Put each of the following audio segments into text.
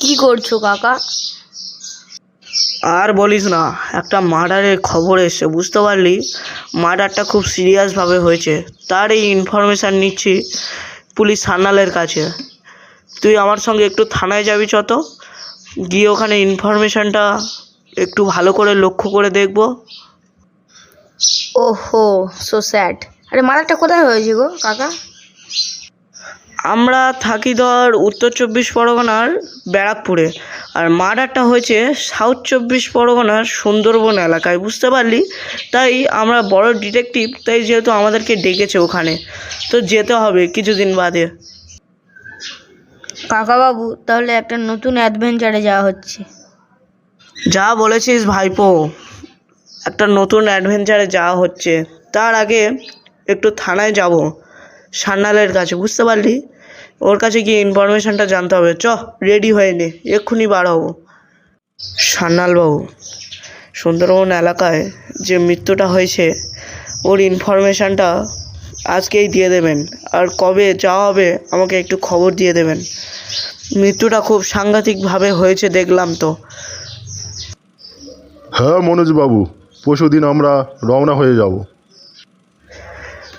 কি করছ কাকা? আর বলিস না একটা মার্ডারের খবর এসছে বুঝতে পারলি? মার্ডারটা খুব সিরিয়াসভাবে হয়েছে। তার এই ইনফরমেশান নিচ্ছি পুলিশ সান্নালের কাছে। তুই আমার সঙ্গে একটু থানায় যাবি চত গিয়ে ওখানে ইনফরমেশানটা একটু ভালো করে লক্ষ্য করে দেখব। ওহো সো স্যাড আরে মার্ডারটা কোথায় হয়েছে গো কাকা? আমরা থাকি ধর উত্তর চব্বিশ পরগনার ব্যারাকপুরে। আর মার্ডারটা হয়েছে সাউথ চব্বিশ পরগনার সুন্দরবন এলাকায় বুঝতে পারলি? তাই আমরা বড় ডিটেকটিভ তাই যেহেতু আমাদেরকে ডেকেছে ওখানে। তো যেতে হবে কিছুদিন বাদে। কাকা বাবু তাহলে একটা নতুন অ্যাডভেঞ্চারে যাওয়া হচ্ছে। যা বলেছিস ভাইপো একটা নতুন অ্যাডভেঞ্চারে যাওয়া হচ্ছে। তার আগে একটু থানায় যাব। সান্নালের কাছে, বুঝতে পারলি? ওর কাছে গিয়ে ইনফরমেশনটা জানতে হবে। চ রেডি হয়ে নে, এক্ষুনি বার হব। সান্নালবাবু সুন্দরবন এলাকায় যে মৃত্যুটা হয়েছে, ওর ইনফরমেশানটা আজকেই দিয়ে দেবেন। আর কবে যাওয়া হবে, আমাকে একটু খবর দিয়ে দেবেন। মৃত্যুটা খুব সাংঘাতিকভাবে হয়েছে, দেখলাম তো। হ্যাঁ মনোজবাবু পরশু দিন আমরা রওনা হয়ে যাব।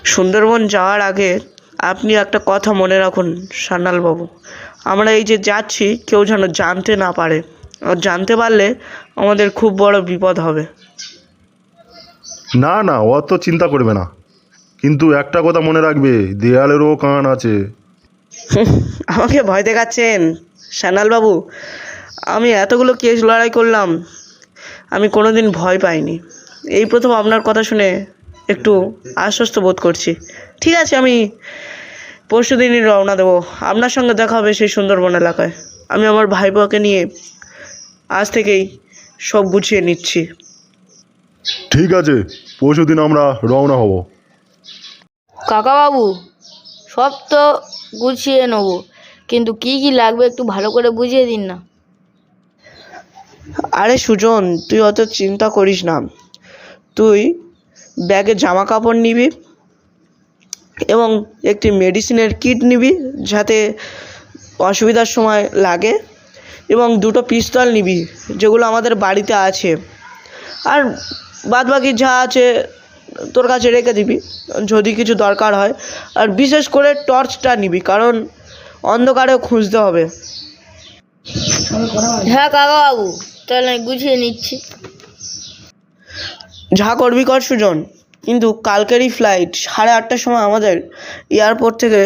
সুন্দরবন যাওয়ার আগে আপনি একটা কথা মনে রাখুন সান্যালবাবু। আমরা এই যে যাচ্ছি কেউ যেন জানতে না পারে। আর জানতে পারলে আমাদের খুব বড় বিপদ হবে। না না অত চিন্তা করবে না। কিন্তু একটা কথা মনে রাখবে দেয়ালেরও কান আছে। আমাকে ভয় দেখাচ্ছেন সান্যালবাবু। আমি এতগুলো কেস লড়াই করলাম আমি কোনোদিন ভয় পাইনি। এই প্রথম আপনার কথা শুনে একটু আশ্বস্ত বোধ করছি। ঠিক আছে আমি পরশু দিনই রওনা দেবো। আপনার সঙ্গে দেখা হবে সেই সুন্দরবন এলাকায়। আমি আমার ভাইপোকে নিয়ে আজ থেকেই সব গুছিয়ে নিচ্ছি। ঠিক আছে পরশু দিন আমরা রওনা হব। কাকা বাবু সব তো গুছিয়ে নেব। কিন্তু কি কি লাগবে একটু ভালো করে বুঝিয়ে দিন না। আরে সুজন তুই অত চিন্তা করিস না। তুই ব্যাগে জামা কাপড় নিবি এবং একটি মেডিসিনের কিট নিবি যাতে অসুবিধার সময় লাগে এবং দুটো পিস্তল নিবি যেগুলো আমাদের বাড়িতে আছে। আর বাদ বাকি যা আছে তোর কাছে রেখে দিবি, যদি কিছু দরকার হয়। আর বিশেষ করে টর্চটা নিবি, কারণ অন্ধকারেও খুঁজতে হবে। হ্যাঁ কাকা বাবু তাহলে গুছিয়ে নিচ্ছি। যা করবি কর সুজন। কিন্তু কালকেরই ফ্লাইট সাড়ে আটটার সময় আমাদের এয়ারপোর্ট থেকে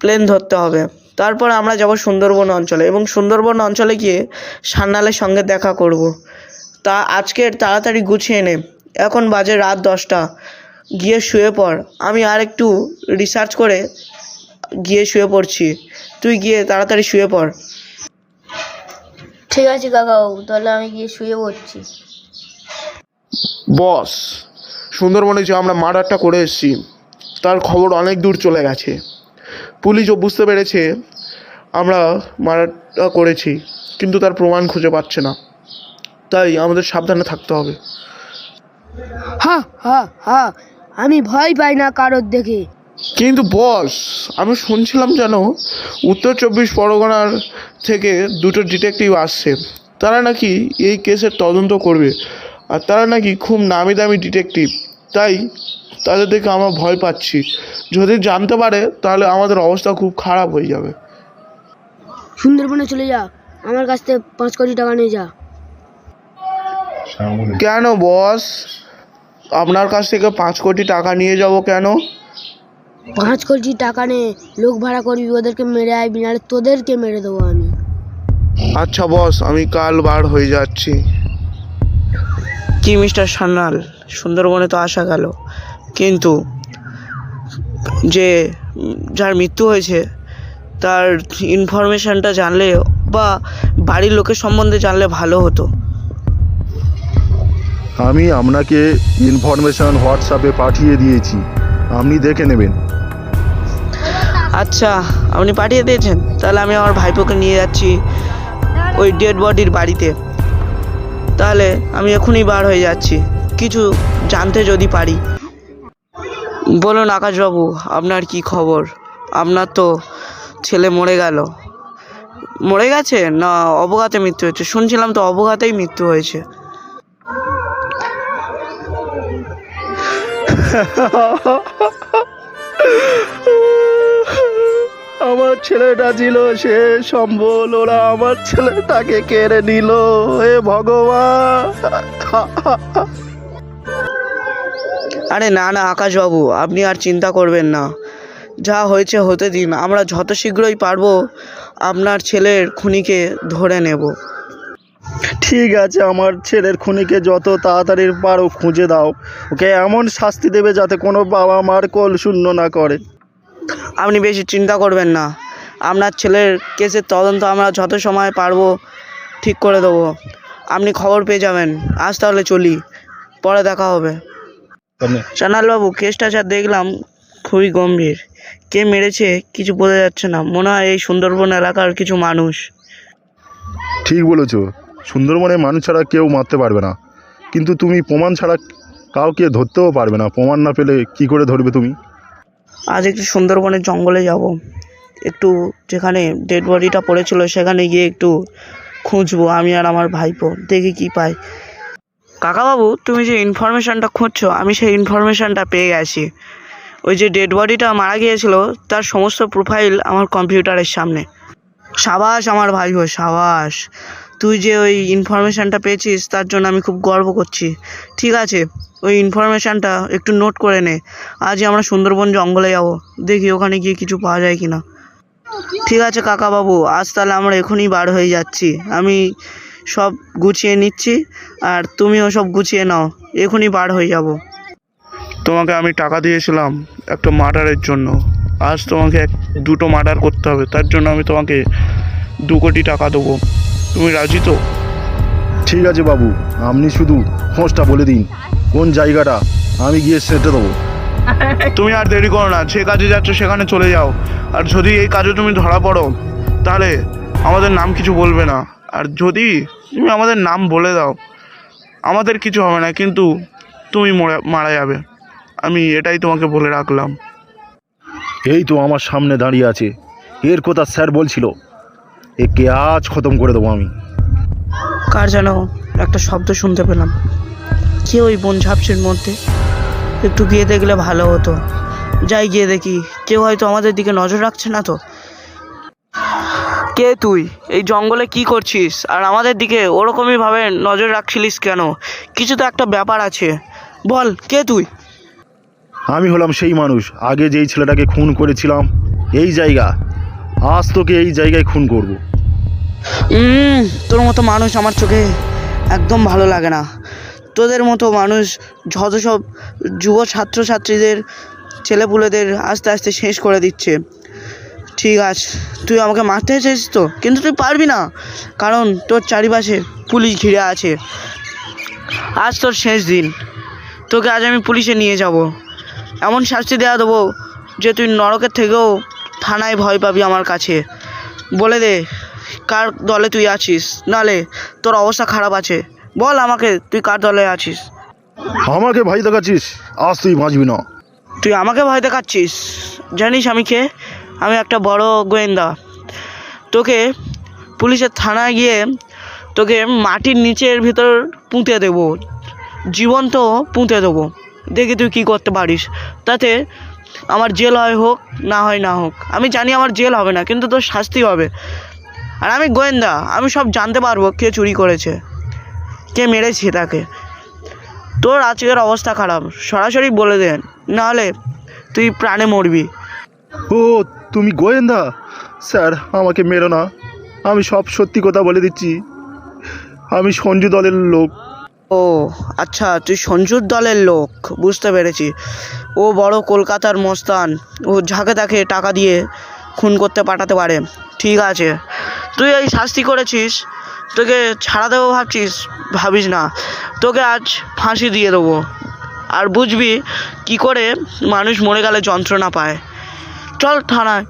প্লেন ধরতে হবে। তারপর আমরা যাব সুন্দরবন অঞ্চলে এবং সুন্দরবন অঞ্চলে গিয়ে সান্নালের সঙ্গে দেখা করব। তা আজকের তাড়াতাড়ি গুছিয়ে নে। এখন বাজে রাত দশটা। গিয়ে শুয়ে পড়। আমি আর একটু রিসার্চ করে গিয়ে শুয়ে পড়ছি। তুই গিয়ে তাড়াতাড়ি শুয়ে পড়। ঠিক আছে কাকা বাবু তাহলে আমি গিয়ে শুয়ে পড়ছি। বস সুন্দরবনে যে আমরা মার্ডারটা করে এসেছি তার খবর অনেক দূর চলে গেছে। পুলিশও বুঝতে পেরেছে আমরা মার্ডারটা করেছি কিন্তু তার প্রমাণ খুঁজে পাচ্ছে না। তাই আমাদের সাবধানে থাকতে হবে। হ্যাঁ হ্যাঁ হ্যাঁ আমি ভয় পাই না কারোর দেখে। কিন্তু বস আমি শুনছিলাম যেন উত্তর চব্বিশ পরগনার থেকে দুটো ডিটেকটিভ আসছে। তারা নাকি এই কেসের তদন্ত করবে। আর তারা নাকি খুব নামি দামি ডিটেকটিভ তাই তাদের দেখে আমরা ভয় পাচ্ছি। যদি জানতে পারে তাহলে আমাদের অবস্থা খুব খারাপ হয়ে যাবে। সুন্দরবনে চলে যা। আমার কাছ থেকে পাঁচ কোটি টাকা নিয়ে যা। কেন বস? আপনার কাছ থেকে পাঁচ কোটি টাকা নিয়ে যাব কেন? পাঁচ কোটি টাকা নে লোক ভাড়া করবি ওদেরকে মেরে আইবি নাহলে তোদেরকে মেরে দেবো আমি। আচ্ছা বস আমি কাল বার হয়ে যাচ্ছি। কি মিস্টার সান্যাল? সুন্দরবনে তো আসা গেল। কিন্তু যে যার মৃত্যু হয়েছে তার ইনফরমেশনটা জানলে বা বাড়ির লোকের সম্বন্ধে জানলে ভালো হতো। আমি আপনাকে ইনফরমেশন হোয়াটসঅ্যাপে পাঠিয়ে দিয়েছি। আপনি দেখে নেবেন। আচ্ছা আপনি পাঠিয়ে দিয়েছেন। তাহলে আমি আমার ভাইপোকে নিয়ে যাচ্ছি ওই ডেড বডির বাড়িতে। তাহলে আমি এখনই বার হয়ে যাচ্ছি। কিছু জানতে যদি পারি। বলুন আকাশবাবু, আপনার কি খবর? আপনার তো ছেলে মরে গেল। মরে গেছে না অবঘাতে মৃত্যু হয়েছে? শুনছিলাম তো অবঘাতেই মৃত্যু হয়েছে। আমার ছেলেটা ছিল সে সম্বল ওরা আমার ছেলেটাকে কেড়ে নিল। হে ভগবান! আরে না না আকাশবাবু আপনি আর চিন্তা করবেন না। যা হয়েছে হতে দিন আমরা যত শীঘ্রই পারব আপনার ছেলের খুনিকে ধরে নেব। ঠিক আছে আমার ছেলের খুনিকে যত তাড়াতাড়ি পারো খুঁজে দাও। ওকে এমন শাস্তি দেবে যাতে কোনো বাবা মার কোল শূন্য না করে। আপনি বেশি চিন্তা করবেন না। আপনার ছেলের কেসের তদন্ত আমরা যত সময় পারব ঠিক করে দেবো। আপনি খবর পেয়ে যাবেন। আজ তাহলে চলি। পরে দেখা হবে। চানালবাবু কেসটা যা দেখলাম খুবই গম্ভীর। কে মেরেছে কিছু বোঝা যাচ্ছে না। মনে হয় এই সুন্দরবন এলাকার কিছু মানুষ। ঠিক বলেছ। সুন্দরবনে মানুষ ছাড়া কেউ মারতে পারবে না। কিন্তু তুমি প্রমাণ ছাড়া কাউকে ধরতেও পারবে না। প্রমাণ না পেলে কি করে ধরবে তুমি? আজ একটু সুন্দরবনের জঙ্গলে যাব। একটু যেখানে ডেড বডিটা পড়েছিল, সেখানে গিয়ে একটু খুঁজবো, আমি আর আমার ভাইপো, দেখি কি পাই। কাকাবাবু, তুমি যে ইনফরমেশানটা খুঁজছো, আমি সেই ইনফরমেশানটা পেয়ে গেছি। ওই যে ডেড বডিটা মারা গিয়েছিল, তার সমস্ত প্রোফাইল আমার কম্পিউটারের সামনে। সাবাস আমার ভাইপো, সাবাস। তুই যে ওই ইনফরমেশানটা পেয়েছিস, তার জন্য আমি খুব গর্ব করছি। ঠিক আছে, ওই ইনফরমেশানটা একটু নোট করে নে। আজই আমরা সুন্দরবন জঙ্গলে যাব। দেখি ওখানে গিয়ে কিছু পাওয়া যায় কি না ঠিক আছে কাকা বাবু আজ তাহলে আমরা এখনই বার হয়ে যাচ্ছি। আমি সব গুছিয়ে নিচ্ছি, আর তুমিও সব গুছিয়ে নাও। এখনই বার হয়ে যাব। তোমাকে আমি টাকা দিয়েছিলাম একটা মার্ডারের জন্য। আজ তোমাকে এক দুটো মার্ডার করতে হবে। তার জন্য আমি তোমাকে দু কোটি টাকা দেবো। তুমি রাজি তো? ঠিক আছে বাবু আপনি শুধু খোঁজটা বলে দিন কোন জায়গাটা আমি গিয়ে সেটে দেবো। তুমি আর দেরি করো না যে কাজে যাচ্ছ সেখানে চলে যাও। আর যদি এই কাজে তুমি ধরা পড়ো তাহলে আমাদের নাম কিছু বলবে না। আর যদি তুমি আমাদের নাম বলে দাও আমাদের কিছু হবে না কিন্তু তুমি মরে- মারা যাবে। আমি এটাই তোমাকে বলে রাখলাম। এই তো আমার সামনে দাঁড়িয়ে আছে। এর কথা স্যার বলছিল। একে আজ খতম করে দেবো আমি। কার যেন একটা শব্দ শুনতে পেলাম। কে ওই বন ঝাপসির মধ্যে? একটু গিয়ে দেখলে ভালো হতো। যাই গিয়ে দেখি কেউ হয়তো আমাদের দিকে নজর রাখছে না তো। কে তুই? এই জঙ্গলে কি করছিস? আর আমাদের দিকে ওরকমই ভাবে নজর রাখছিলিস কেন? কিছু তো একটা ব্যাপার আছে। বল কে তুই? আমি হলাম সেই মানুষ। আগে যেই ছেলেটাকে খুন করেছিলাম এই জায়গা। আজ তোকে এই জায়গায় খুন করব। তোর মতো মানুষ আমার চোখে একদম ভালো লাগে না। তোদের মতো মানুষ যত সব যুব ছাত্রছাত্রীদের, ছেলেপুলেদের আস্তে আস্তে শেষ করে দিচ্ছে। ঠিক আছে, তুই আমাকে মারতে চাইছিস তো? কিন্তু তুই পারবি না, কারণ তোর চারিপাশে পুলিশ ঘিরে আছে। আজ তোর শেষ দিন। তোকে আজ আমি পুলিশে নিয়ে যাব। এমন শাস্তি দেওয়া দেবো যে তুই নরকের থেকেও থানায় ভয় পাবি আমার কাছে। বলে দে কার দলে তুই আছিস? নালে তোর অবস্থা খারাপ আছে। বল আমাকে তুই কার দলে আছিস? আমাকে ভাই দেখাচ্ছিস? আজ তুই বাঁচবি না। তুই আমাকে ভয় দেখাচ্ছিস? জানিস আমি কে? আমি একটা বড় গোয়েন্দা। তোকে পুলিশের থানায় গিয়ে তোকে মাটির নিচের ভিতর পুঁতে দেবো। জীবন্ত পুঁতে দেবো। দেখি তুই কী করতে পারিস। তাতে আমার জেল হয় হোক, না হয় না হোক। আমি জানি আমার জেল হবে না, কিন্তু তোর শাস্তি হবে। আর আমি গোয়েন্দা, আমি সব জানতে পারব কে চুরি করেছে, কে মেরেছে তাকে। তোর আজকের অবস্থা খারাপ, সরাসরি বলে দেন নাহলে তুই প্রাণে মরবি। ও, তুমি গোয়েন্দা? স্যার, আমাকে মেরো না। আমি সব সত্যি কথা বলে দিচ্ছি। আমি সঞ্জু দলের লোক। ও আচ্ছা তুই সঞ্জুর দলের লোক, বুঝতে পেরেছি। ও বড় কলকাতার মস্তান, ও ঝাঁকে তাকে টাকা দিয়ে খুন করতে পাঠাতে পারে। ঠিক আছে। তুই এই শাস্তি করেছিস, তোকে ছাড়া দেবো ভাবছিস, ভাবিস না। তোকে আজ ফাঁসি দিয়ে দেবো। আর বুঝবি কি করে মানুষ মরে গেলে যন্ত্রণা পায়। চল থানায়।